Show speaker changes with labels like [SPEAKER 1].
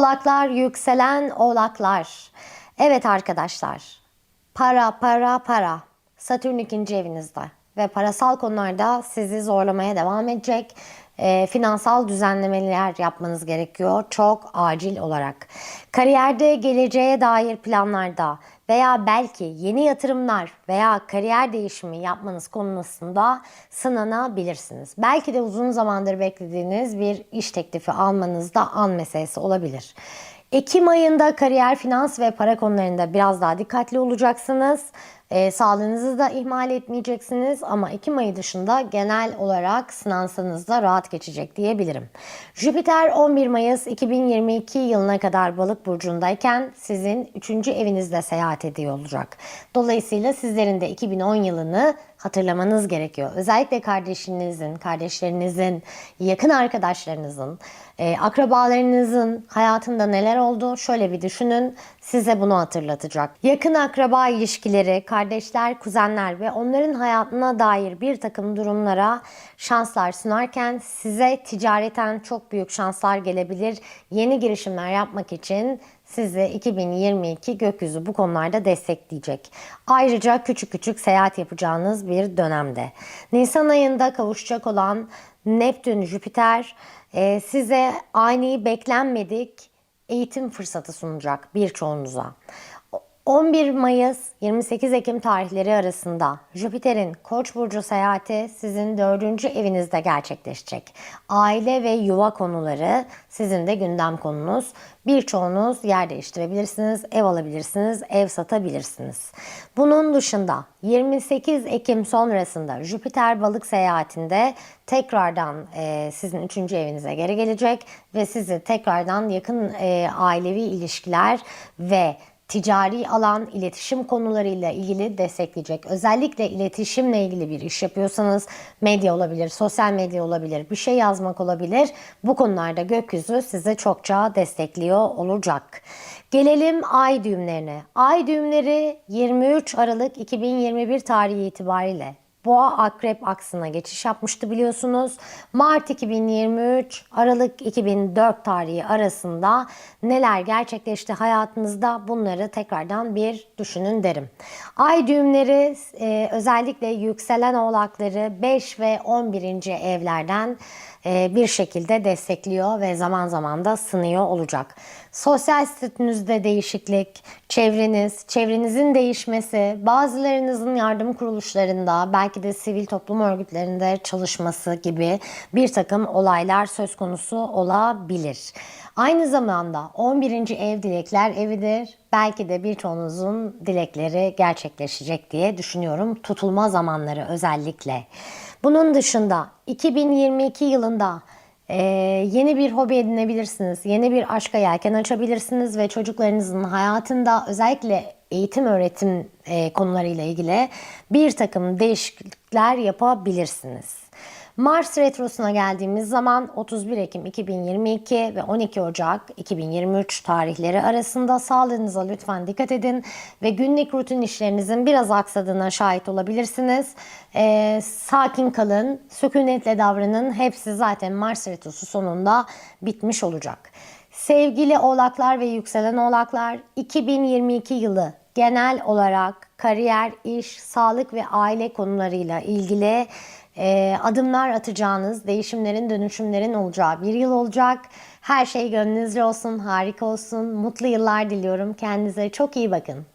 [SPEAKER 1] Oğlaklar, yükselen oğlaklar. Evet arkadaşlar, para, para, para. Satürn ikinci evinizde ve parasal konularda sizi zorlamaya devam edecek. Ee, finansal düzenlemeler yapmanız gerekiyor çok acil olarak. Kariyerde geleceğe dair planlarda veya belki yeni yatırımlar veya kariyer değişimi yapmanız konusunda sınanabilirsiniz. Belki de uzun zamandır beklediğiniz bir iş teklifi almanız da an meselesi olabilir. Ekim ayında kariyer, finans ve para konularında biraz daha dikkatli olacaksınız. E, sağlığınızı da ihmal etmeyeceksiniz ama Ekim ayı dışında genel olarak sınansanız da rahat geçecek diyebilirim. Jüpiter 11 Mayıs 2022 yılına kadar balık burcundayken sizin 3. evinizde seyahat ediyor olacak. Dolayısıyla sizlerin de 2010 yılını hatırlamanız gerekiyor. Özellikle kardeşinizin, kardeşlerinizin, yakın arkadaşlarınızın, e, akrabalarınızın hayatında neler oldu şöyle bir düşünün size bunu hatırlatacak. Yakın akraba ilişkileri, kardeşler, kuzenler ve onların hayatına dair bir takım durumlara şanslar sunarken size ticareten çok büyük şanslar gelebilir. Yeni girişimler yapmak için sizi 2022 gökyüzü bu konularda destekleyecek. Ayrıca küçük küçük seyahat yapacağınız bir dönemde. Nisan ayında kavuşacak olan Neptün, Jüpiter e, size ani beklenmedik eğitim fırsatı sunacak birçoğunuza. 11 Mayıs 28 Ekim tarihleri arasında Jüpiter'in Koç burcu seyahati sizin dördüncü evinizde gerçekleşecek. Aile ve yuva konuları sizin de gündem konunuz. Birçoğunuz yer değiştirebilirsiniz, ev alabilirsiniz, ev satabilirsiniz. Bunun dışında 28 Ekim sonrasında Jüpiter balık seyahatinde tekrardan e, sizin üçüncü evinize geri gelecek ve sizi tekrardan yakın e, ailevi ilişkiler ve ticari alan, iletişim konularıyla ilgili destekleyecek. Özellikle iletişimle ilgili bir iş yapıyorsanız medya olabilir, sosyal medya olabilir, bir şey yazmak olabilir. Bu konularda gökyüzü size çokça destekliyor olacak. Gelelim ay düğümlerine. Ay düğümleri 23 Aralık 2021 tarihi itibariyle Boğa Akrep aksına geçiş yapmıştı biliyorsunuz. Mart 2023 Aralık 2004 tarihi arasında neler gerçekleşti hayatınızda bunları tekrardan bir düşünün derim. Ay düğümleri e, özellikle yükselen oğlakları 5 ve 11. evlerden e, bir şekilde destekliyor ve zaman zaman da sınıyor olacak. Sosyal statünüzde değişiklik, çevreniz, çevrenizin değişmesi, bazılarınızın yardım kuruluşlarında, belki de sivil toplum örgütlerinde çalışması gibi bir takım olaylar söz konusu olabilir. Aynı zamanda 11. ev dilekler evidir. Belki de birçoğunuzun dilekleri gerçekleşecek diye düşünüyorum. Tutulma zamanları özellikle. Bunun dışında 2022 yılında ee, yeni bir hobi edinebilirsiniz, yeni bir aşka yelken açabilirsiniz ve çocuklarınızın hayatında özellikle eğitim öğretim e, konularıyla ilgili bir takım değişiklikler yapabilirsiniz. Mars retrosuna geldiğimiz zaman 31 Ekim 2022 ve 12 Ocak 2023 tarihleri arasında sağlığınıza lütfen dikkat edin ve günlük rutin işlerinizin biraz aksadığına şahit olabilirsiniz. Ee, sakin kalın, sükunetle davranın. Hepsi zaten Mars retrosu sonunda bitmiş olacak. Sevgili oğlaklar ve yükselen oğlaklar 2022 yılı genel olarak kariyer, iş, sağlık ve aile konularıyla ilgili e, adımlar atacağınız, değişimlerin, dönüşümlerin olacağı bir yıl olacak. Her şey gönlünüzce olsun, harika olsun. Mutlu yıllar diliyorum. Kendinize çok iyi bakın.